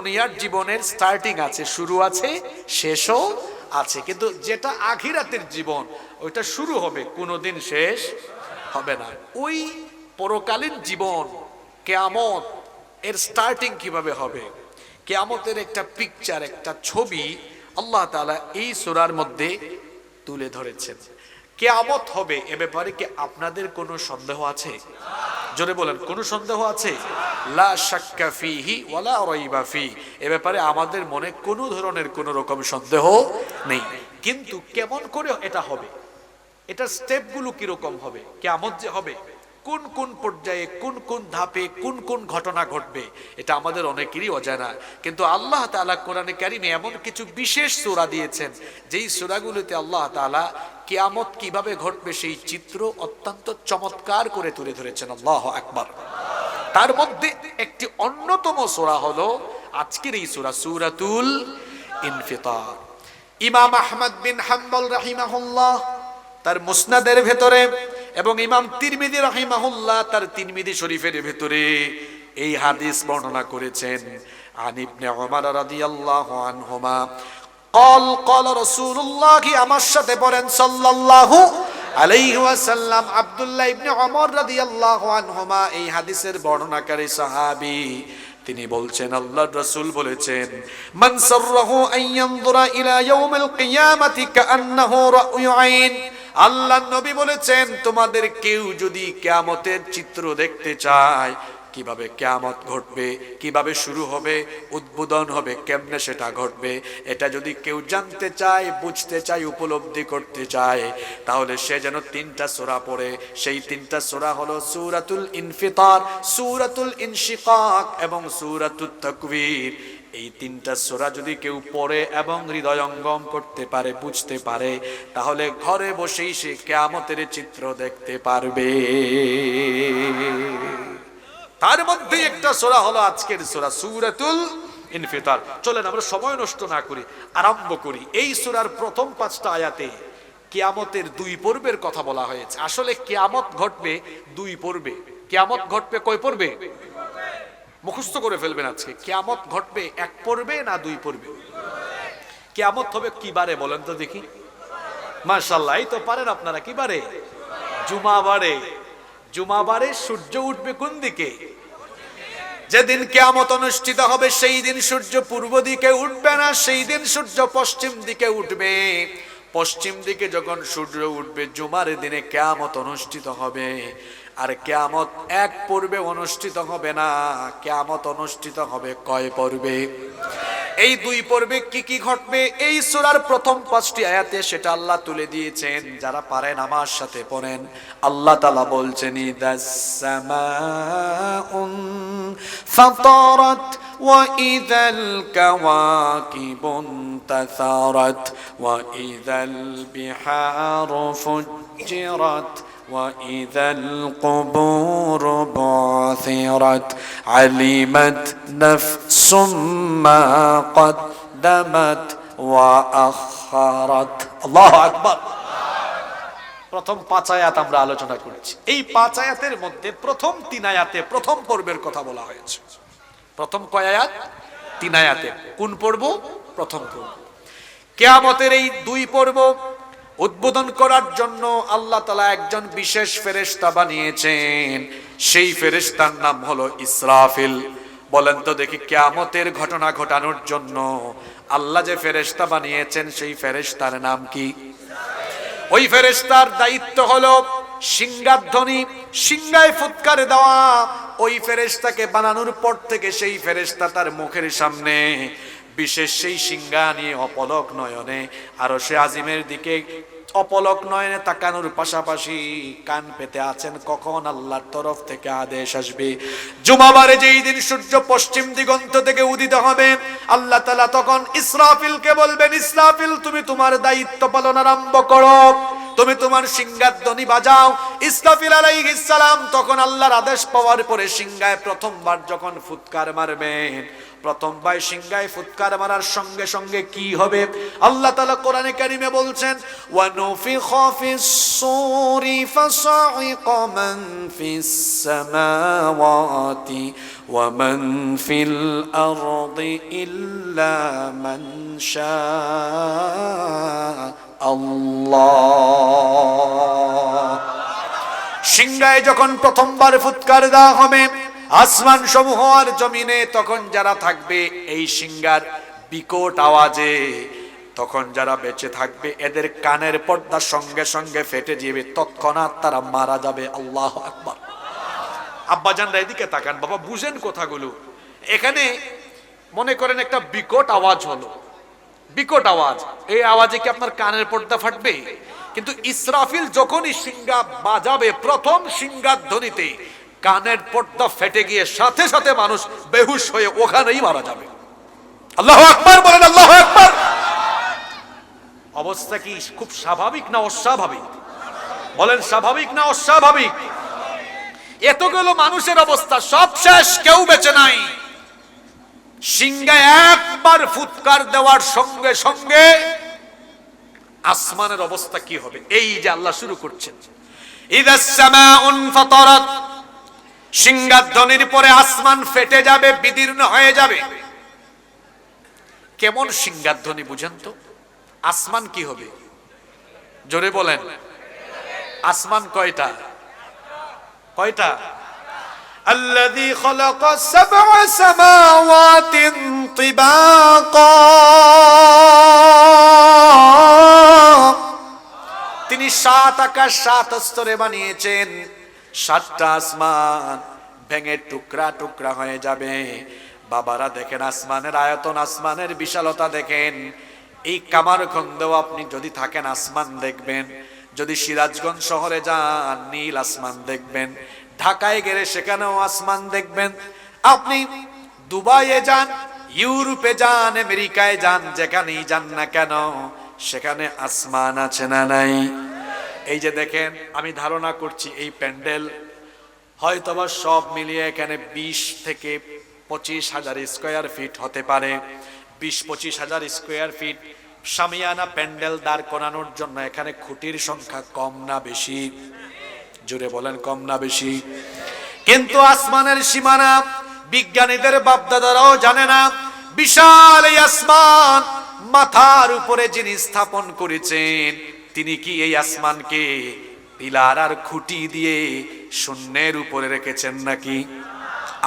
দুনিয়ার জীবনের স্টার্টিং আছে, শুরু আছে, শেষও আছে। কিন্তু যেটা আখিরাতের জীবন, ওইটা শুরু হবে, কোনোদিন শেষ হবে না। ওই পরকালীন জীবন, কেয়ামত, এর স্টার্টিং কীভাবে হবে? কেয়ামতের একটা পিকচার একটা ছবি আল্লাহ তাআলা এই সূরার মধ্যে তুলে ধরেছেন। কেয়ামত হবে এ ব্যাপারে কি আপনাদের কোনো সন্দেহ আছে? জোরে বলেন, কোনো সন্দেহ আছে? লা শাক্কা ফিহি ওয়ালা রাইবা ফি এ ব্যাপারে আমাদের মনে কোনো ধরনের কোনো রকম সন্দেহ নেই। কিন্তু কেমন করে এটা হবে? এটার স্টেপগুলো কীরকম হবে? কেমন যে হবে কোন কোন পর্যায়ে, কোন কোন ধাপে, কোন কোন ঘটনা ঘটবে, এটা আমাদের অনেকেরই অজানা। কিন্তু আল্লাহ তাআলা কোরআনে কারিমে এমন কিছু বিশেষ সোরা দিয়েছেন, যেই সূরাগুলোতে আল্লাহ তাআলা কিয়ামত কীভাবে ঘটবে সেই চিত্র অত্যন্ত চমৎকার করে তুলে ধরেছেন। আল্লাহ আকবার। তার মধ্যে একটি অন্যতম সোরা হলো আজকের এই সোরা, সূরাতুল ইনফিতার। ইমাম আহমদ বিন হাম্বল রাহিমাহুল্লাহ তার মুসনাদের ভেতরে এবং ইমাম তিরমিদি রাহিমাহুল্লাহ তার তিরমিদি শরীফের ভেতরে এই হাদিস বর্ণনা করেছেন আন ইবনে ওমর রাদিয়াল্লাহু আনহুমা قال قال رسول الله আমার সাথে পড়েন সাল্লাল্লাহু আলাইহি ওয়াসাল্লাম আব্দুল্লাহ ইবনে ওমর রাদিয়াল্লাহু আনহুমা এই হাদিসের বর্ণনাকারী সাহাবী তিনি বলছেন আল্লাহর রাসূল বলেছেন মান সাররাহু আন ইয়ানজুরা ইলা ইয়াউমিল কিয়ামাতি কাআন্নাহু রা'য়ু আইন আল্লাহ নবী বলেছেন, তোমাদের কেউ যদি কিয়ামতের চিত্র দেখতে চায়, কীভাবে কেয়ামত ঘটবে, কীভাবে শুরু হবে, উদ্বোধন হবে, কেমনে সেটা ঘটবে, এটা যদি কেউ জানতে চায়, বুঝতে চায়, উপলব্ধি করতে চায়, তাহলে সে যেন তিনটা সোরা পড়ে। সেই তিনটা সোরা হলো সুরাতুল ইনফিতার, সুরাতুল ইনশিকাক এবং সুরাতুল তাকবীর। এই তিনটা সোরা যদি কেউ পড়ে এবং হৃদয়ঙ্গম করতে পারে, বুঝতে পারে, তাহলে ঘরে বসেই সে কেয়ামতের চিত্র দেখতে পারবে। তার মধ্যে একটা সোরা হলো আজকের সোরা, সুরাতুল ইনফিতার। চলেন, আমরা সময় নষ্ট না করি, আরম্ভ করি। এই সোরার প্রথম পাঁচটা আয়াতে কেয়ামতের দুই পর্বের কথা বলা হয়েছে। আসলে কেয়ামত ঘটবে দুই পর্বে। কেয়ামত ঘটবে কয় পর্বে? মুখস্থ করে ফেলবেন আজকে। কেয়ামত ঘটবে, এক পর্বে না দুই পর্বে কেয়ামত হবে কি বারে বলেন তো দেখি। মাশাল্লাহ এই তো পারেন আপনারা, কি বারে? জুমা বারে। জুমাবারে সূর্য উঠবে কোন দিকে? যেদিন কেয়ামত অনুষ্ঠিত হবে, সেই দিন সূর্য পূর্ব দিকে উঠবে না, সেই দিন সূর্য পশ্চিম দিকে উঠবে। পশ্চিম দিকে যখন সূর্য উঠবে, জুমার দিনে কেয়ামত অনুষ্ঠিত হবে। আর কেয়ামত এক পর্বে অনুষ্ঠিত হবে না কেয়ামত অনুষ্ঠিত হবে কয় পর্বে এই দুই পর্বে কি কি ঘটবে এই সূরার প্রথম পাঁচটি আয়াতে সেটা আল্লাহ তুলে দিয়েছেন যারা পারেন আমার সাথে পড়েন আল্লাহ তাআলা বলছেন ইদাস সামাউন ফাতারাত وإذا الكواكب انتثرت وإذا البحار فجرت وإذا القبور بعثرت علمت نفس ما قدمت وأخرت الله أكبر প্রথম পাঁচ আয়াত আমরা আলোচনা করেছি এই পাঁচ আয়াতের মধ্যে প্রথম তিন আয়াতে প্রথম পর্বের কথা বলা হয়েছে প্রথম কয় আয়াত তিন আয়াতে কোন পর্ব প্রথম পর্ব কেয়ামতের এই দুই পর্ব উদ্বোধন করার জন্য আল্লাহ তালা একজন বিশেষ ফেরেস্তা বানিয়েছেন। সেই ফেরেস্তার নাম হলো ইসরাফিল। বলেন তো দেখি কেয়ামতের ঘটনা ঘটানোর জন্য আল্লাহ যে ফেরেস্তা বানিয়েছেন, সেই ফেরেস্তার নাম কি? ওই ফেরেস্তার দায়িত্ব হলো সিংহাধ্বনি সিংহায় ফুৎকার দেওয়া। ওই ফেরেস্তাকে বানানোর পর থেকে সেই ফেরেস্তা তার মুখের সামনে বিশেষ সেই সিংহা নিয়ে অপলক নয়নে, আরও সে আজিমের দিকে অপলক নয়নে তাকানোর পাশাপাশি কান পেতে আছেন, কখন আল্লাহর তরফ থেকে আদেশ আসবে? জুমাবারে যেই দিন সূর্য পশ্চিম দিগন্ত থেকে উদিত হবে, আল্লাহ তালা তখন ইসরাফিলকে বলবেন, ইসরাফিল, তুমি তোমার দায়িত্ব পালন আরম্ভ করো। তুমি তোমার সিংহার ধ্বনি বাজাও ইসরাফিল আলাইহিস সালাম তখন আল্লাহর আদেশ পাওয়ার পরে সিংহায় প্রথমবার যখন ফুৎকার মারবেন প্রথমবার সিংহায় ফুৎকার মারার সঙ্গে সঙ্গে কি হবে? আল্লাহ তাআলা কোরআনে কারিমে বলছেন, ওয়ানুফিখা ফিস সূরি ফাসাইকা মান ফিস সামাওয়াতি ওয়া মান ফিল আরদি ইল্লা মান শাআ আল্লাহ। সিংহায় যখন প্রথমবার ফুৎকার দেওয়া হবে, আসমান সমূহ আর জমিনে তখন যারা থাকবে এই সিংহার বিকট আওয়াজে, তখন যারা বেঁচে থাকবে এদের কানের পর্দার সঙ্গে সঙ্গে ফেটে যাবে, তৎক্ষণাৎ তারা মারা যাবে। আল্লাহ আকবার। আব্বাজানরা এদিকে তাকান। বাবা, বুঝেন কথাগুলো। এখানে মনে করেন একটা বিকট আওয়াজ হলো। বিকট আওয়াজ। এই আওয়াজে কি আপনার কানের পর্দা ফাটবে? কিন্তু ইসরাফিল যখনই সিংহা বাজাবে প্রথম সিংহার ধ্বনিতে, কানের পর্দা ফেটে গিয়ে সাথে সাথে মানুষ বেহুশ হয়ে ওখানেই মারা যাবে। আল্লাহ আকবার বলেন, আল্লাহ আকবার। অবস্থা কি খুব স্বাভাবিক না অস্বাভাবিক? বলেন, স্বাভাবিক না অস্বাভাবিক? এতগুলো মানুষের অবস্থা, সব শেষ, কেউ বেঁচে নাই। সিংহায় একবার ফুৎকার দেওয়ার সঙ্গে সঙ্গে আসমানের অবস্থা কি হবে এই যে আল্লাহ শুরু করছেন ইদাস সামাউন ফাতারাত সিংহাধ্বনির পরে আসমান ফেটে যাবে বিদীর্ণ হয়ে যাবে কেমন সিংহাধ্বনি বুঝেন তো আসমান কি হবে জোরে বলেন আসমান কয়টা কয়টা الذي خلق سبع سماوات طباقا তিনি সাত আকাশ সাত স্তরে বানিয়েছেন। সাতটা আসমান ভেঙে টুকরা টুকরা হয়ে যাবে। বাবারা দেখেন আসমানের আয়তন, আসমানের বিশালতা দেখেন। এই কামারখন্দেও আপনি যদি থাকেন আসমান দেখবেন। যদি সিরাজগঞ্জ শহরে যান, নীল আসমান দেখবেন। ঢাকায় গেলে সেখানেও আসমান দেখবেন। আপনি দুবাইয়ে যান, ইউরোপে যান, আমেরিকায় যান, যেখানেই যান না কেন, সেখানে আসমান আছে না নাই? এই যে দেখেন, আমি ধারণা করছি এই প্যান্ডেল হয়তোবা সব মিলিয়ে এখানে বিশ থেকে পঁচিশ হাজার স্কোয়ার ফিট হতে পারে। বিশ, পঁচিশ হাজার স্কোয়ার ফিট সামিয়ানা প্যান্ডেল দাঁড় করানোর জন্য এখানে খুঁটির সংখ্যা কম না বেশি। জুড়ে বলেন, কম না বেশি। কিন্তু আসমানের সীমানা বিজ্ঞানীদের বাপদাদারাও জানে না, বিশাল এই আসমান মাথার উপরে যিনি স্থাপন করেছেন তিনি কি এই আসমানকে পিলার আর খুঁটি দিয়ে শূন্যের উপরে রেখেছেন নাকি?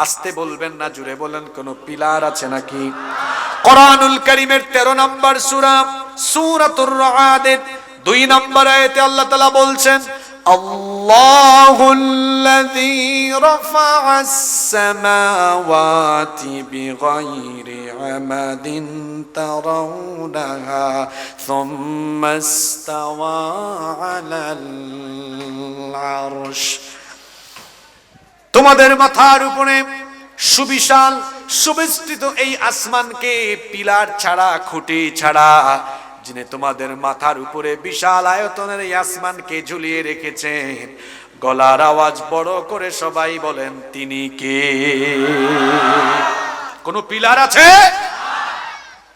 আসতে বলবেন না, জুড়ে বলেন, কোন পিলার আছে নাকি? কোরআনুল করিমের তেরো নম্বর সুরা, সুরাতুর রাদের দুই নম্বর আয়াতে আল্লাহ তালা বলছেন الله الذي رفع السماوات بغير عمد ترونها ثم استوى على العرش তোমাদের মাথার উপরে সুবিশাল সুবিস্তৃত এই আসমানকে পিলার ছাড়া খুঁটি ছাড়া যিনি তোমাদের মাথার উপরে বিশাল আয়তনের এই আসমানকে ঝুলিয়ে রেখেছেন, গলার আওয়াজ বড় করে সবাই বলেন, তিনি কে? কোন পিলার আছে?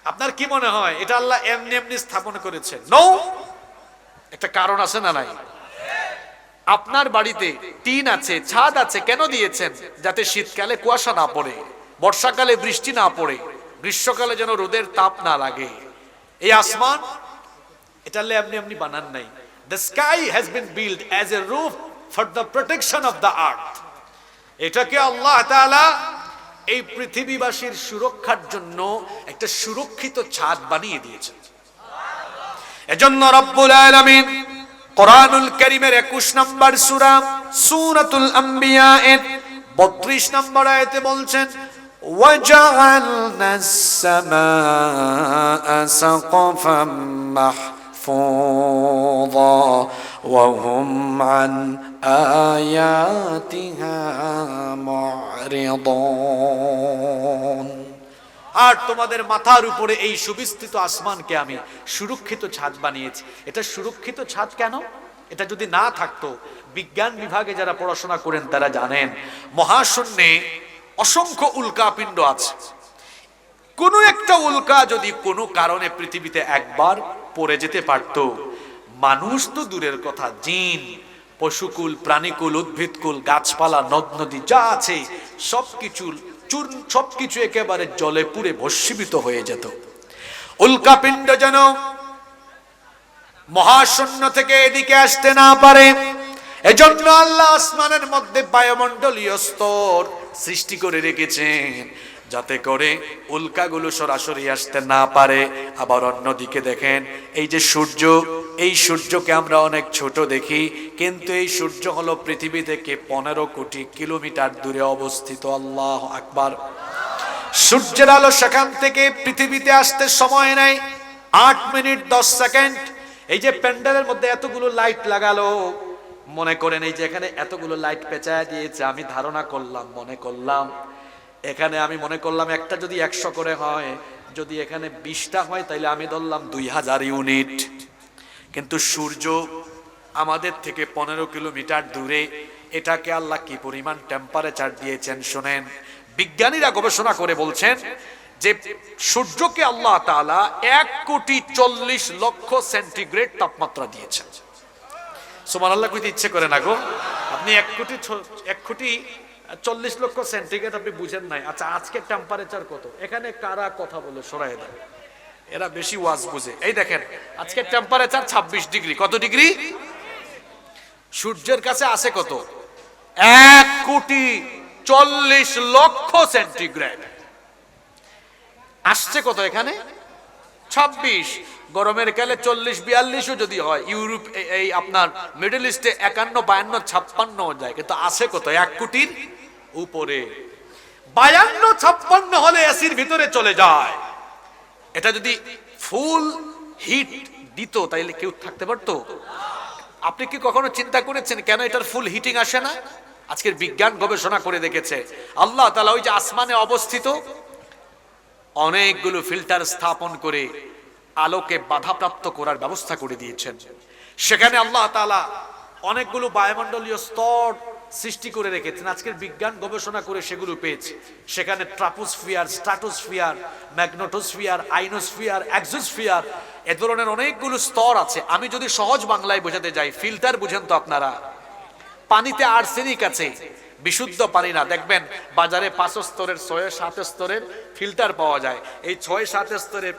আপনার কি মনে হয়, এটা আল্লাহ এমনি এমনি স্থাপন করেছেন? নৌ একটা কারণ আছে না নাই? আপনার বাড়িতে টিন আছে, ছাদ আছে, কেন দিয়েছেন? যাতে শীতকালে কুয়াশা না পড়ে, বর্ষাকালে বৃষ্টি না পড়ে, গ্রীষ্মকালে যেন রোদের তাপ না লাগে। এই আসমান, এটা আপনি আপনি বানান নাই। The sky has been build as a roof for the protection of the earth এটাকে আল্লাহ তাআলা এই পৃথিবীবাসীর সুরক্ষার জন্য একটা সুরক্ষিত ছাদ বানিয়ে দিয়েছেন। এজন্য রব্বুল আলামিন কোরআনুল কারীমের 21 নম্বর সূরা, সূরাতুল আম্বিয়া এর 32 নম্বর আয়াতে বলছেন وجعلنا السماء سقفا محفوظا وهم عن آياتها معرضون আর তোমাদের মাথার উপরে এই সুবিস্তৃত আসমানকে আমি সুরক্ষিত ছাদ বানিয়েছি এটা সুরক্ষিত ছাদ কেন এটা যদি না থাকতো বিজ্ঞান বিভাগে যারা পড়াশোনা করেন তারা জানেন মহাশূন্যে অসংখ্য উল্কাপিণ্ড আছে। কোনো একটা উল্কা যদি কোনো কারণে পৃথিবীতে একবার পড়ে যেতে পারত, মানুষ তো দূরের কথা, জিন, পশুকুল, প্রাণীকুল, উদ্ভিদকুল, গাছপালা, নদ, নদী, যা আছে, সবকিছু চূর সবকিছু একেবারে জলে পুড়ে ভস্মীভূত হয়ে যেত। উল্কাপিণ্ড যেন মহাশূন্য থেকে এদিকে আসতে না পারে, এজন্য আল্লাহ আসমানের মধ্যে বায়ুমণ্ডলীয় স্তর সৃষ্টি করে রেখেছেন, যাতে করে উল্কাগুলো সরাসরি আসতে না পারে। আবার অন্যদিকে দেখেন, এই যে সূর্য, এই সূর্যকে আমরা অনেক ছোট দেখি, কিন্তু এই সূর্য হলো পৃথিবী থেকে পনেরো কোটি কিলোমিটার দূরে অবস্থিত। আল্লাহ আকবার। সূর্যের আলো সেখান থেকে পৃথিবীতে আসতে সময় নেয় আট মিনিট দশ সেকেন্ড। এই যে প্যান্ডেলের মধ্যে এতগুলো লাইট লাগালো মনে করেন এই যে এখানে এতগুলো লাইট পেঁচায় দিয়েছে, আমি ধারণা করলাম, মনে করলাম। এখানে আমি মনে করলাম একটা যদি একশো করে হয়, যদি এখানে বিশটা হয় তাহলে আমি ধরলাম দুই হাজার ইউনিট কিন্তু সূর্য আমাদের থেকে পনেরো কিলোমিটার দূরে, এটাকে আল্লাহ কি পরিমাণ টেম্পারেচার দিয়েছেন শোনেন? বিজ্ঞানীরা গবেষণা করে বলছেন যে সূর্যকে আল্লাহ তালা এক কোটি চল্লিশ লক্ষ সেন্টিগ্রেড তাপমাত্রা দিয়েছেন। সুমান আল্লাহ কইতে ইচ্ছে করে না গো। আপনি এক কোটি এক কোটি চল্লিশ লক্ষ সেন্টিগ্রেড আপনি বুঝেন নাই। আচ্ছা আজকে টেম্পারেচার কত? এখানে কারা কথা বলে? সরাই দেয় এরা বেশি ওয়াজ বুঝে। এই দেখেন, আজকে টেম্পারেচার ২৬ ডিগ্রি। কত ডিগ্রি? সূর্যের কাছে আছে কত? এক কোটি চল্লিশ লক্ষ সেন্টিগ্রেড। আসছে কত এখানে? ছাব্বিশ, গরমের কালে চল্লিশ, বিয়াল্লিশও যদি হয়, ইউরোপ এই আপনার মিডল ইস্টে একান্ন, বায়ান্ন, ছাপ্পান্ন যায়, কিন্তু আছে কত এক কোটির উপরে। বায়ান্ন, ছাপ্পান্ন হলে এসির ভিতরে চলে যায়। এটা যদি ফুল হিট দিত, তাইলে কেউ থাকতে পারতো? আপনি কি কখনো চিন্তা করেছেন, কেন এটার ফুল হিটিং আসে না? আজকের বিজ্ঞান গবেষণা করে দেখেছে। আল্লাহ তালা ওই যে আসমানে অবস্থিত অনেকগুলো ফিল্টার স্থাপন করে আলোকে বাধাপ্রাপ্ত করার ব্যবস্থা করে দিয়েছেন। সেখানে আল্লাহ তাআলা অনেকগুলো বায়ুমণ্ডলীয় স্তর সৃষ্টি করে রেখেছেন। আজকের বিজ্ঞান গবেষণা করে সেগুলো পেয়েছে। সেখানে troposphere stratosphere magnetosphere, ionosphere, exosphere এ ধরনের অনেকগুলো স্তর আছে। আমি যদি সহজ বাংলায় বোঝাতে যাই, ফিল্টার বুঝেন তো আপনারা। পানিতে আর্সেনিক আছে। বিশুদ্ধ পানি না। দেখবেন বাজারে পাঁচ স্তরের, ছয়, সাত স্তরের ফিল্টার পাওয়া যায়। এই ছয়, সাত স্তরের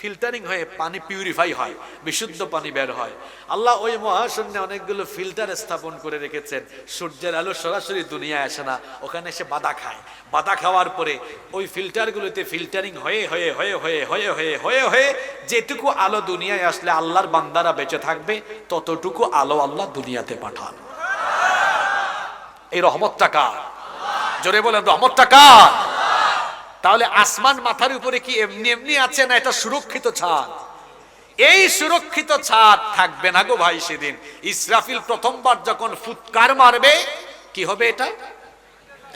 ফিল্টারিং হয়ে পানি পিউরিফাই হয়, বিশুদ্ধ পানি বের হয়। আল্লাহ ওই মহাশূন্যে অনেকগুলো ফিল্টার স্থাপন করে রেখেছেন। সূর্যের আলো সরাসরি দুনিয়ায় আসে না, ওখানে এসে বাদা খায়। বাদা খাওয়ার পরে ওই ফিল্টারগুলোতে ফিল্টারিং হয়ে হয়ে হয়ে হয়ে হয়ে হয়ে হয়ে হয়ে যেটুকু আলো দুনিয়ায় আসলে আল্লাহর বান্দারা বেঁচে থাকবে, ততটুকু আলো আল্লাহ দুনিয়াতে পাঠান। এই রহমতটা কার? জোরে বলেন, রহমতটা কার? তাহলে আসমান মাথার উপরে কি এমনি এমনি আছে না এটা সুরক্ষিত ছাদ? এই সুরক্ষিত ছাদ থাকবে না গো ভাই সেদিন। ইসরাফিল প্রথমবার যখন ফুৎকার মারবে, কি হবে এটা?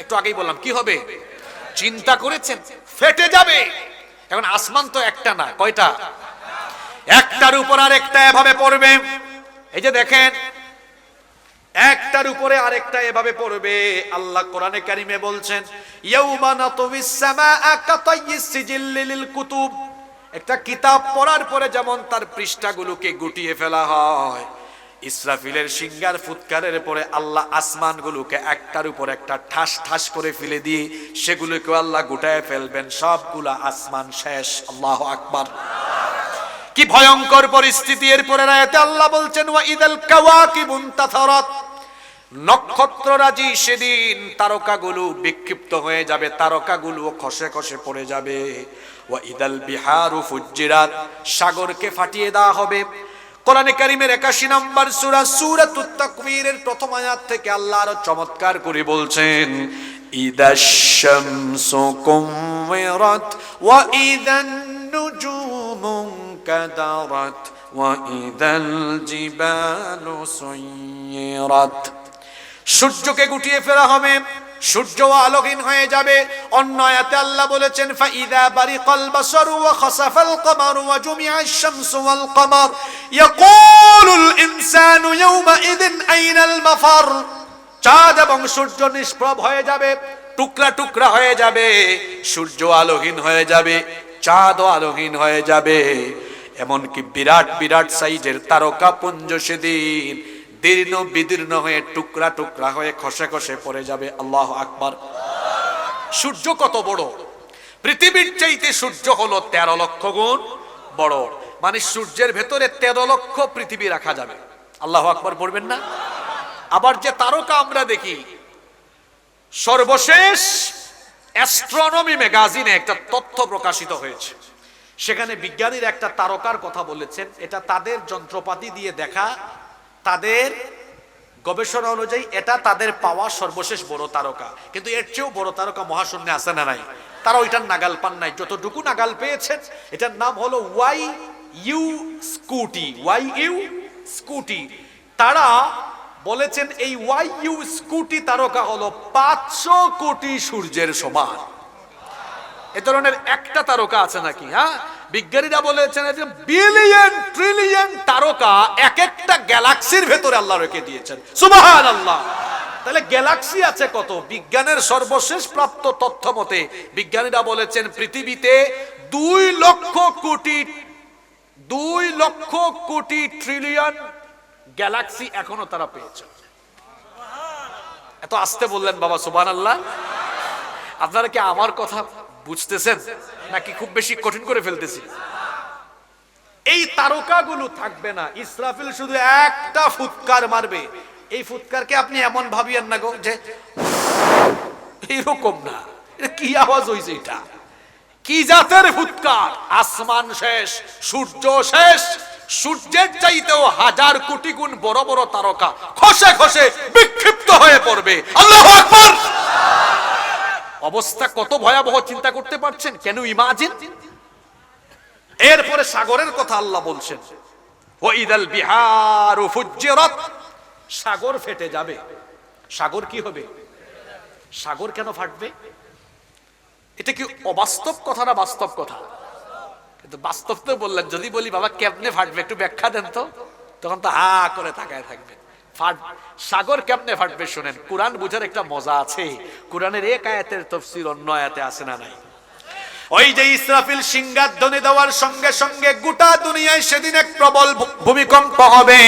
একটু আগেই বললাম, কি হবে? চিন্তা করেছেন? ফেটে যাবে। এখন আসমান তো একটা না, কয়টা? একটার উপর আর একটা এভাবে পড়বে। এই যে দেখেন একটার উপরে আরেকটা এভাবে পড়বে। আল্লাহ কোরআনে কারিমে বলছেন কুতুব। একটা কিতাব পড়ার পরে যেমন তার পৃষ্ঠাগুলোকে গুটিয়ে ফেলা হয়, ইসরাফিলের সিঙ্গার ফুৎকারের পরে আল্লাহ আসমানগুলোকে একটার উপর একটা ঠাস ঠাস করে ফেলে দিয়ে সেগুলোকে আল্লাহ গুটায় ফেলবেন। সবগুলা আসমান শেষ। আল্লাহ আকবার। কি ভয়ঙ্কর পরিস্থিতি। এরপরে রায়তে আল্লাহ বলছেন, ওয়া ইদাল কাওয়াকিবুন তাথারাত নক্ষত্ররাজি সেদিন তারকাগুলো বিক্ষিপ্ত হয়ে যাবে তারকাগুলো খসে খসে পড়ে যাবে। ওয়া ইদাল বিহারু ফুজ্জিরাত। সাগরকে ফাটিয়ে দেওয়া হবে। কোরআনে কারিমের একাশি নম্বর সূরা সূরাতুত তাকবীরের প্রথম আয়াত থেকে আল্লাহ আরও চমৎকার করে বলছেন, ইদাশ শামসু কুমমিরাত ওয়া ইদান নুজুমু كدرت وإذا الجبال سيرت সূর্যকে গুটিয়ে ফেলা হবে সূর্য আলোহীন হয়ে যাবে অন্য আয়াতে আল্লাহ বলেছেন ফাইদা বারিকাল বাসারু ওয়া খাসাফাল কমারু ওয়া জুমিআশ শামসু ওয়াল কমার ইয়াকুলুল ইনসানু ইয়াওমাইদিন আইনাল মাফার চাঁদ এবং সূর্য নিষ্প্রভ হয়ে যাবে টুকরা টুকরা হয়ে যাবে সূর্য আলোহীন হয়ে যাবে চাঁদও আলোহীন হয়ে যাবে এমনকি বিরাট বিরাট সাইজের তারকা পুঞ্জ সেদিন দীর্ণ বিদীর্ণ হয়ে টুকরা টুকরা হয়ে খসে খসে পড়ে যাবে। আল্লাহ আকবার। সূর্য কত বড়? পৃথিবীর চাইতে সূর্য হলো তেরো লক্ষ গুণ বড়। মানে সূর্যের ভেতরে তেরো লক্ষ পৃথিবী রাখা যাবে। আল্লাহ আকবার পড়বেন না? আবার যে তারকা আমরা দেখি, সর্বশেষ অ্যাস্ট্রোনমি ম্যাগাজিনে একটা তথ্য প্রকাশিত হয়েছে। সেখানে বিজ্ঞানীর একটা তারকার কথা বলেছেন। এটা তাদের যন্ত্রপাতি দিয়ে দেখা, তাদের গবেষণা অনুযায়ী এটা তাদের পাওয়া সর্বশেষ বড় তারকা। কিন্তু এর চেয়েও বড় তারকা মহাশূন্যে আছে না নাই? তারা ওইটার নাগাল পান নাই। যতটুকু নাগাল পেয়েছেন, এটার নাম হলো Y U scooty, Y U scooty. তারা বলেছেন, এই ওয়াই ইউ স্কুটি তারকা হলো পাঁচশো কোটি সূর্যের সমান। এ ধরনের একটা তারকা আছে নাকি হ্যাঁ? বিজ্ঞানীরা বলেছেন যে বিলিয়ন ট্রিলিয়ন তারকা এক একটা গ্যালাক্সির ভেতরে আল্লাহ রেখে দিয়েছেন। সুবহান আল্লাহ তাহলে গ্যালাক্সি আছে কত? বিজ্ঞানের সর্বশেষ প্রাপ্ত তথ্য মতে বিজ্ঞানীরা বলেছেন পৃথিবীতে দুই লক্ষ কোটি, দুই লক্ষ কোটি ট্রিলিয়ন গ্যালাক্সি এখনও তারা পেয়েছেন এত আসতে বললেন বাবা সুবান আল্লাহ আপনারা কি আমার কথা বুঝতেছেন? নাকি খুব বেশি কঠিন করে ফেলতেছি? এই তারকাগুলো থাকবে না। ইসরাফিল শুধু একটা ফুৎকার মারবে। এই ফুৎকারকে আপনি এমন ভাবিয়েন না গো যে এরকম না। কি আওয়াজ হয়েছে এটা? কি জাতের ফুৎকার? আসমান শেষ, সূর্য শেষ। সূর্যের চাইতেও হাজার কোটি গুণ বড় বড় তারকা খসে খসে বিক্ষিপ্ত হয়ে পড়বে। আল্লাহ আকবার! অবস্থা কত ভয়াবহ চিন্তা করতে পারছেন? কেন ইমাজিন এরপরে সাগরের কথা আল্লাহ বলছেন সাগর ফেটে যাবে। সাগর কি হবে? সাগর কেন ফাটবে? এটা কি অবাস্তব কথা না বাস্তব কথা? কিন্তু বাস্তব তো বললেন, যদি বলি, বাবা, কেমনে ফাটবে? একটু ব্যাখ্যা দেন তো। তখন তো হা করে তাকায় থাকবে ফাট। সাগর কেমনে ফাটবে শোনেন, কোরআন বুঝার একটা মজা আছে। কোরআনের এক আয়াতের তফসির অন্য আয়াতে আসে না নাই? ওই যে ইসরাফিল সিংহার ধ্বনি দেওয়ার সঙ্গে সঙ্গে গোটা দুনিয়ায় সেদিন এক প্রবল ভূমিকম্প হবে।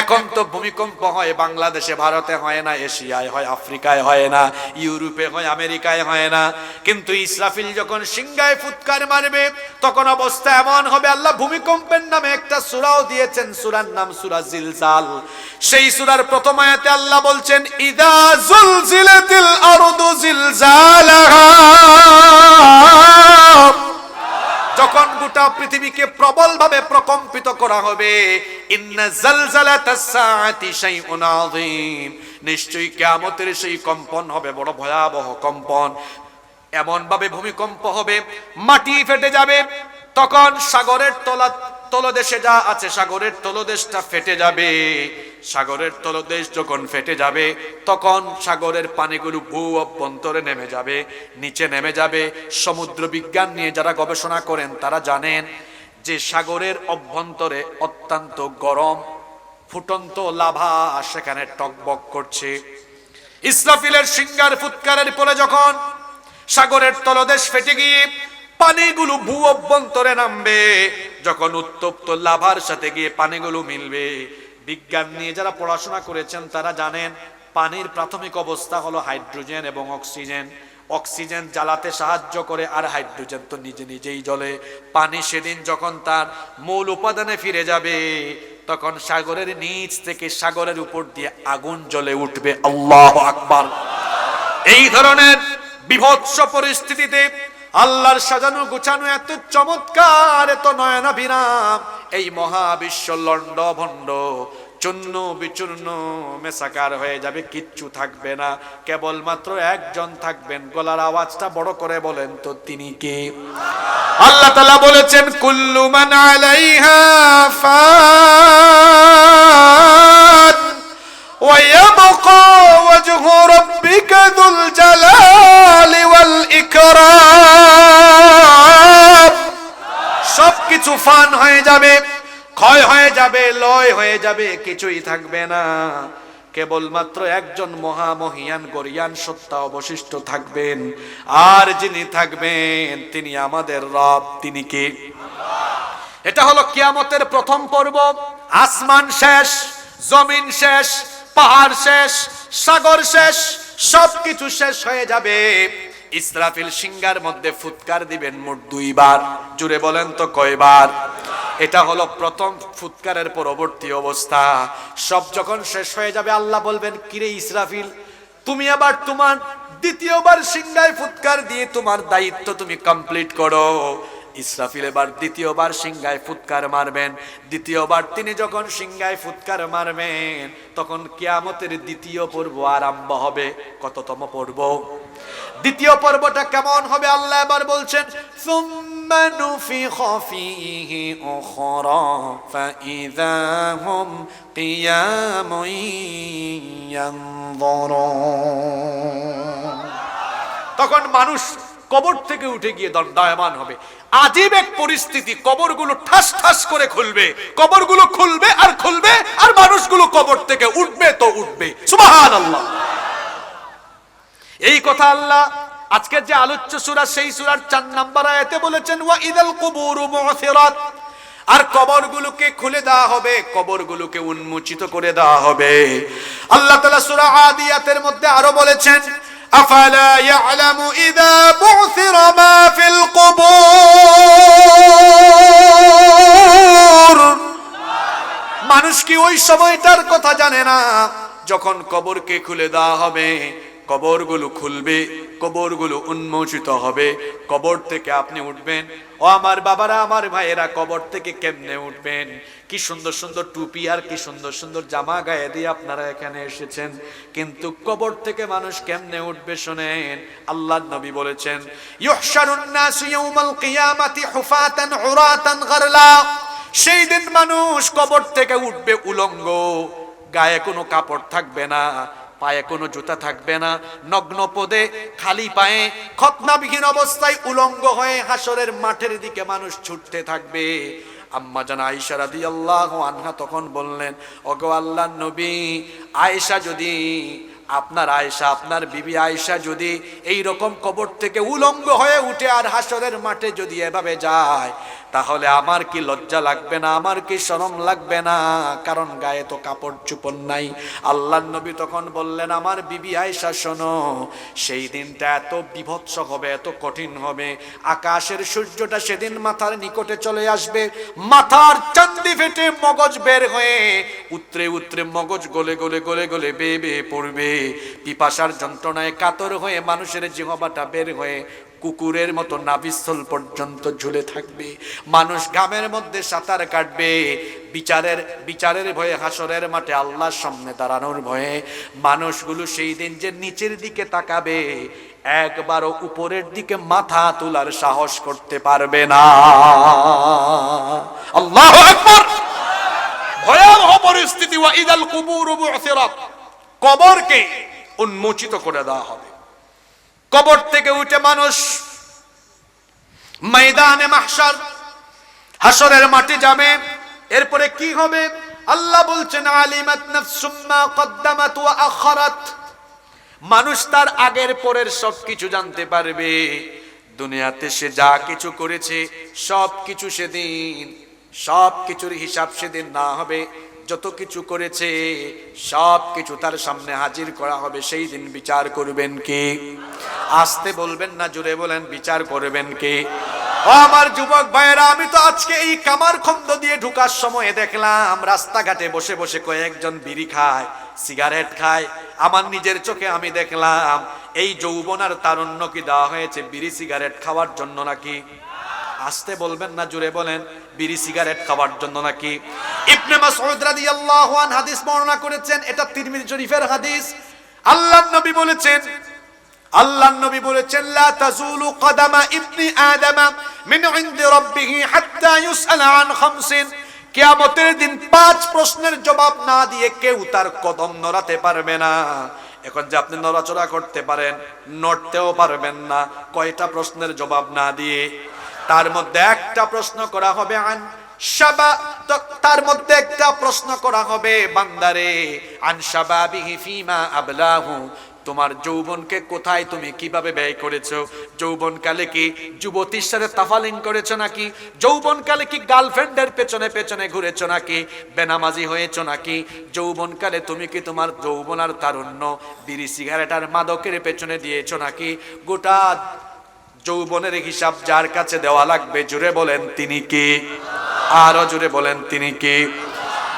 এখন তো ভূমিকম্প হয়, বাংলাদেশে, ভারতে হয় না, এশিয়ায় হয়, আফ্রিকায় হয় না, ইউরোপে হয়, আমেরিকায় হয় না। কিন্তু ইসরাফিল যখন সিংহায় ফুৎকার মারবে, তখন অবস্থা এমন হবে, আল্লাহ ভূমিকম্পের নামে একটা সূরাও দিয়েছেন, সুরার নাম সূরা জিলজাল সেই সূরার প্রথম আয়াতে আল্লাহ বলছেন, ইদা জুলজিলাতিল আরদু জিলজালাহা। যখন গোটা পৃথিবীকে প্রবলভাবে প্রকম্পিত করা হবে নিশ্চয়ই কেমতের সেই কম্পন হবে, বড় ভয়াবহ কম্পন। এমন ভাবে ভূমিকম্প হবে, মাটি ফেটে যাবে, তখন সাগরের তলা তলদেশে যা আছে, সাগরের তলদেশটা ফেটে যাবে। সাগরের তলদেশ যখন ফেটে যাবে, তখন সাগরের পানিগুলো ভূ অভ্যন্তরে নেমে যাবে, নিচে নেমে যাবে। সমুদ্র বিজ্ঞান নিয়ে যারা গবেষণা করেন, তারা জানেন যে সাগরের অভ্যন্তরে অত্যন্ত গরম, ফুটন্ত লাভা সেখানে টকবক করছে। ইসরাফিলের সিঙ্গার ফুৎকারের পরে যখন সাগরের তলদেশ ফেটে গিয়ে পানিগুলো ভূ অভ্যন্তরে নামবে। যখন উত্তপ্ত লাভার সাথে গিয়ে পানিগুলো মিলবে। বিজ্ঞান নিয়ে যারা পড়াশোনা করেছেন, তারা জানেন পানির প্রাথমিক অবস্থা হলো হাইড্রোজেন এবং অক্সিজেন। অক্সিজেন জ্বালাতে সাহায্য করে আর হাইড্রোজেন তো নিজে নিজেই জ্বলে। পানি সেদিন যখন তার মূল উপাদানে ফিরে যাবে, তখন সাগরের নিচ থেকে সাগরের উপর দিয়ে আগুন জ্বলে উঠবে। আল্লাহ আকবার। এই ধরনের বিভৎস পরিস্থিতিতে আল্লাহর সাজানো গুছানো এত চমৎকার, এত নয়না বিরাম এই মহাবিশ্ব লন্ড ভণ্ড চূর্ণ বিচূর্ণ মেসাকার হয়ে যাবে, কিচ্ছু থাকবে না। কেবলমাত্র একজন থাকবেন। গলার আওয়াজটা বড় করে বলেন তো তিনি কে? আল্লাহ তালা বলেছেন, কুল্লু মান আলাইহা ফান ويبقى وجه ربك ربك ذو الجلال والإكرام সব কিছু ফান হয়ে যাবে ক্ষয় হয়ে যাবে লয় হয়ে যাবে কিছুই থাকবে না কেবলমাত্র একজন মহামহিয়ান গরিয়ান সত্তা অবশিষ্ট থাকবেন আর যিনি থাকবেন তিনি আমাদের রব তিনি কে এটা হলো কিয়ামতের প্রথম পর্ব আসমান শেষ জমিন শেষ পাহাড় শেষ, সাগর শেষ, সবকিছু শেষ হয়ে যাবে। ইসরাফিল সিঙ্গার মধ্যে ফুৎকার দিবেন মোট দুইবার। জুড়ে বলেন তো কয়বার? এটা হলো প্রথম ফুৎকারের পরবর্তী অবস্থা। সব যখন শেষ হয়ে যাবে, আল্লাহ বলবেন, কিরে ইসরাফিল, তুমি আবার তোমার দ্বিতীয়বার সিংহায় ফুৎকার দিয়ে তোমার দায়িত্ব তুমি কমপ্লিট করো। ইসরাফিল এবার দ্বিতীয়বার সিংহায় ফুৎকার মারবেন। দ্বিতীয়বার তিনি যখন সিংহায় ফুৎকার মারবেন, তখন কেয়ামতের দ্বিতীয় পর্ব আরম্ভ হবে, কততম পর্ব? দ্বিতীয় পর্বটা কেমন হবে? আল্লাহ এবার বলছেন তখন মানুষ কবর থেকে উঠে গিয়ে দণ্ডায়মান হবে। আজীব এক পরিস্থিতি, কবরগুলো ঠাস ঠাস করে খুলবে। কবরগুলো খুলবে আর খুলবে, আর মানুষগুলো কবর থেকে উঠবে তো উঠবে। সুবহান আল্লাহ এই কথা আল্লাহ আজকের যে আলোচ্য সূরা, সেই সুরার চার নাম্বার আয়াতে বলেছেন, ওয়া ইদাল কুবুরু মু'থিরাত। আর কবরগুলোকে খুলে দেওয়া হবে, কবরগুলোকে উন্মোচিত করে দেওয়া হবে। আল্লাহ তাআলা সূরা আদিয়াতের মধ্যে আরও বলেছেন আফালা يعلم إذا بعثر ما في القبور؟ মানুষ কি ওই সময়টার কথা জানে না? যখন কবরকে খুলে দেওয়া হবে কবরগুলো খুলবে, কবরগুলো উন্মোচিত হবে, কবর থেকে আপনি উঠবেন। ও আমার বাবারা, আমার ভাইয়েরা, কবর থেকে কেমনে উঠবেন? কি সুন্দর সুন্দর টুপি আর কি সুন্দর সুন্দর জামা গায়ে দিয়ে আপনারা এখানে এসেছেন। কিন্তু কবর থেকে মানুষ কেমনে উঠবে শোনেন, আল্লাহ নবী বলেছেন নাসু সেই দিন মানুষ কবর থেকে উঠবে উলঙ্গ, গায়ে কোনো কাপড় থাকবে না। পায়ে কোনো জুতা থাকবে না নগ্ন পদে খালি পায়ে, খতনাবিহীন অবস্থায় উলঙ্গ হয়ে হাসরের মাঠের দিকে মানুষ ছুটতে থাকবে। আম্মা জান আয়েশা রাদিয়াল্লাহু আনহা তখন বললেন, ওগো আল্লাহর নবী, আয়েশা যদি, আপনার আয়েশা, আপনার বিবি আয়েশা যদি এই রকম কবর থেকে উলঙ্গ হয়ে উঠে আর হাসরের মাঠে যদি এভাবে যায় তাহলে আমার কি লজ্জা লাগবে না, আমার কি শরম লাগবে না? কারণ গায়ে তো কাপড় চুপন নাই। আল্লাহ নবী তখন বললেন, আমার বিবি আয়েশা, শোনো, সেই দিনটা এত বিভৎস হবে, এত কঠিন হবে। আকাশের সূর্যটা সেদিন মাথার নিকটে চলে আসবে। মাথার চান্দি ফেটে মগজ বের হয়ে উত্রে উত্রে মগজ গলে গলে গলে গলে বেয়ে বেয়ে পড়বে। পিপাসার যন্ত্রণায় কাতর হয়ে মানুষের জিহবাটা বের হয়ে কুকুরের মতো নাভিস্থল পর্যন্ত ঝুলে থাকবে। মানুষ ঘামের মধ্যে সাঁতার কাটবে। বিচারের বিচারের ভয়ে হাসরের মাঠে আল্লাহর সামনে দাঁড়ানোর ভয়ে মানুষগুলো সেই দিন যে নিচের দিকে তাকাবে, একবারও উপরের দিকে মাথা তোলার সাহস করতে পারবে না। আল্লাহ ভয়াবহ পরিস্থিতি। ওয়া ইদাল কুবুর কবরকে উন্মোচিত করে দেওয়া হবে। কবর থেকে উঠে মানুষ ময়দানে মাহশার হাসরের মাঠে যাবে। এরপরে কি হবে? আল্লাহ বলছেন, আলিমাত নাফসুম মা কদ্দামাত ওয়া আখারাত। মানুষ তার আগের পরের সব কিছু জানতে পারবে। দুনিয়াতে সে যা কিছু করেছে সব কিছু সেদিন সব কিছুর হিসাব সেদিন না হবে। যত কিছু করেছে, সব কিছু তার সামনে হাজির করা হবে, সেই দিন বিচার করবেন কে? আসতে বলবেন না, জুড়ে বলেন, বিচার করবেন কে? আমার যুবক ভাইয়েরা, আমি তো আজকে এই কামার খন্দ দিয়ে ঢুকার সময় দেখলাম, রাস্তাঘাটে বসে বসে কয়েকজন বিড়ি খায়, সিগারেট খায়। আমার নিজের চোখে আমি দেখলাম, এই যৌবন আর তারুণ্য কি দেওয়া হয়েছে, বিড়ি, সিগারেট খাওয়ার জন্য নাকি? আসতে বলবেন না, জুড়ে বলেন, বিড়ি সিগারেট খাওয়ার জন্য নাকি? ইবনে মাসউদ রাদিয়াল্লাহু আন হাদিস বর্ণনা করেছেন, এটা তিরমিজি শরীফের হাদিস। আল্লাহর নবী বলেছেন, আল্লাহর নবী বলেছেন, লা তাজুলু কদামা ইবনি আদম মিন ইনদি রাব্বিহি হাত্তা ইউসআল আন খামসিন। কিয়ামতের দিন পাঁচ প্রশ্নের জবাব না দিয়ে কেউ তার কদম নড়াতে পারবে না। এখন যে আপনি নড়াচড়া করতে পারেন, নড়তেও পারবেন না। কয়টা প্রশ্নের জবাব না দিয়ে তার মধ্যে একটা প্রশ্ন করা হবে, আন শাবা তার মধ্যে একটা প্রশ্ন করা হবে, বান্দারে, আন শাবাবিহি ফিমা আবলাহু, তোমার যৌবনকে কোথায় তুমি কীভাবে ব্যয় করেছ? যৌবনকালে কি যুবতীর সাথে তাফালিং করেছ নাকি? যৌবনকালে কি গার্লফ্রেন্ডের পেছনে পেছনে ঘুরেছো নাকি? বেনামাজি হয়েছো নাকি? যৌবনকালে তুমি কি তোমার যৌবন আর তারুণ্য, বিড়ি সিগারেট আর মাদকের পেছনে দিয়েছ নাকি? গোটা যৌবনের হিসাব যার কাছে দেওয়া লাগবে, জুড়ে বলেন তিনি কি? আরও জুড়ে বলেন তিনি কি?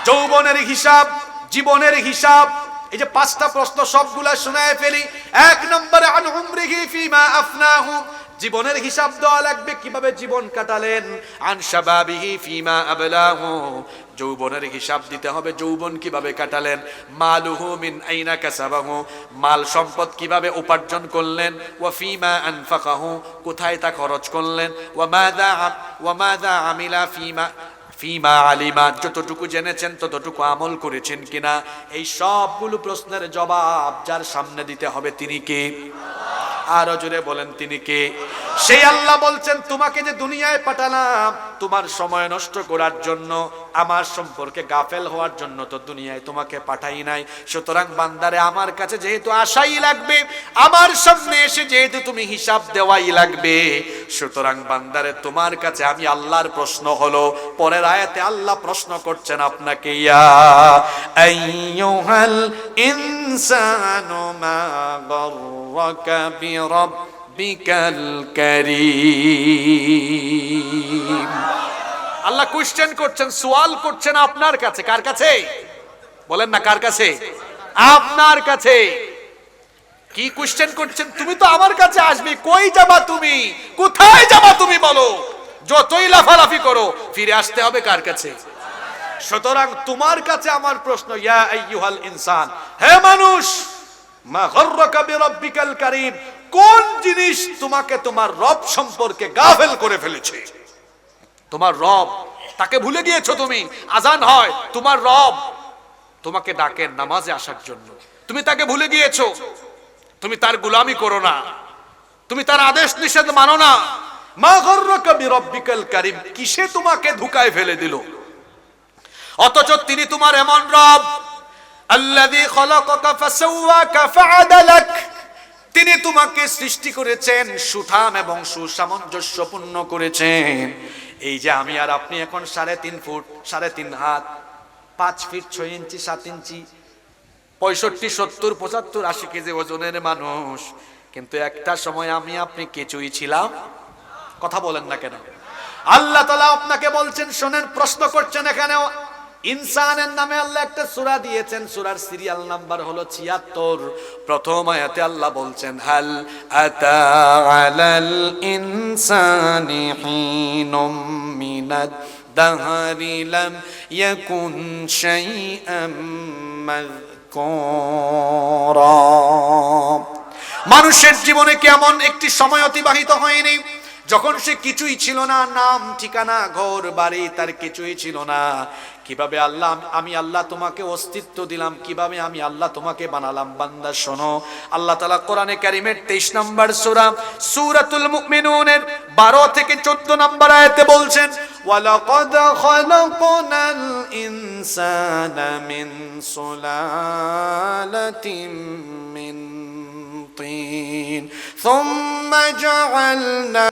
যৌবনের হিসাব, জীবনের হিসাব, এই যে পাঁচটা প্রশ্ন সবগুলা শোনায় ফেলি। এক নম্বরে, আন উমরিহি ফিমা আফনাহু জীবনের হিসাব দেওয়া লাগবে, কীভাবে জীবন কাটালেন? আন শাবাবিহি ফিমা আবলাহু। যৌবনের হিসাব দিতে হবে, যৌবন কীভাবে কাটালেন? মালুহু মিন আইনা কাসাবাহু। মাল সম্পদ কীভাবে উপার্জন করলেন? ওয়া ফিমা আনফাকাহু। কোথায় তা খরচ করলেন? ওয়া মাযা ওয়া মাযা আমিলা ফিমা ফিমা আলিমা। যতটুকু জেনেছেন, ততটুকু আমল করেছেন কিনা? এই সবগুলো প্রশ্নের জবাব যার সামনে দিতে হবে তিনি কে? আরও জোরে বলেন তিনি কে? সেই আল্লাহ বলছেন, তোমাকে যে দুনিয়ায় পাঠালাম, তোমার সময় নষ্ট করার জন্য, আমার সম্পর্কে গাফেল হওয়ার জন্য তো দুনিয়ায় তোমাকে পাঠাই নাই। সুতরাং বান্দারে, আমার কাছে যেহেতু আশাই লাগবে, আমার সামনে এসে যেহেতু তুমি হিসাব দেওয়াই লাগবে, সুতরাং বান্দারে, তোমার কাছে আমি আল্লাহর প্রশ্ন হলো, পরের আয়াতে আল্লাহ প্রশ্ন করছেন আপনাকে, ইয়া আইয়ুহাল ইনসানু মা গররাকা বিরাব্বিকাল কারীম আল্লাহ কোশ্চেন করছেন সোয়াল করছেন আপনার কাছে। কার কাছে? বলেন না, কার কাছে? আপনার কাছে। কি কোশ্চেন করছেন? তুমি তো আমার কাছে আসবে। কই যাবা তুমি? কোথায় যাবা তুমি বলো? যতই লাফালাফি করো, ফিরে আসতে হবে কার কাছে? সুতরাং তোমার কাছে আমার প্রশ্ন, ইয়া আইয়ুহাল ইনসান। হে মানুষ! কোন জিনিস তোমাকে তোমার রব সম্পর্কে গাফেল করে ফেলেছে? তোমার রব, তাকে ভুলে তুমি? আজান হয়, তোমার রব তোমাকে ডাকেন নামাজে আসার জন্য। তুমি তাকে ভুলে গিয়েছো? তুমি তার গোলামি করো না। তুমি তার আদেশ নিষেধ মানো না। মা গর্রকা কারীম, কিসে তোমাকে ধুকায় ফেলে দিল? অথচ তিনি তোমার এমন রব আল্লাযী খলাকাকা তিনি তোমাকে সৃষ্টি করেছেন, সুঠাম এবং সুসামঞ্জস্যপূর্ণ করেছেন। এই যে আমি আর আপনি এখন সাড়ে তিন ফুট, সাড়ে তিন হাত, পাঁচ ফিট ছয় ইঞ্চি, সাত ইঞ্চি, পঁয়ষট্টি, সত্তর, পঁচাত্তর, আশি কেজি ওজনের মানুষ। কিন্তু একটা সময় আমি আপনি কিছুই ছিলাম। কথা বলেন না কেন? আল্লাহ তালা আপনাকে বলছেন, শোনেন, প্রশ্ন করছেন এখানেও ইনসানের নামে আল্লাহ একটা সুরা দিয়েছেন। সুরার সিরিয়াল নাম্বার হলো 76 প্রথম আয়াতে আল্লাহ বলছেন, হাল আতা ইনসানি হিনুম মিনাদ দাহরি ইয়াকুন শাইআম মাযকুরা। মানুষের জীবনে কেমন একটি সময় অতিবাহিত হয়নি? যখন সে কিছুই ছিল না, নাম, ঠিকানা, ঘর, বাড়ি, তার কিছুই ছিল না। কিভাবে আল্লাহ আমি আল্লাহ তোমাকে অস্তিত্ব দিলাম কিভাবে আমি আল্লাহ তোমাকে বানালাম বান্দা শোনো আল্লাহ তালা কোরআনে কারিমের তেইশ নম্বর সুরা সুরাতুল মুমিনুনের বারো থেকে চোদ্দ নম্বর আয়াতে বলছেন ওয়ালাকাদ খালাকনাল ইনসানা মিন সুলালাতিন মিন طين ثم جعلنا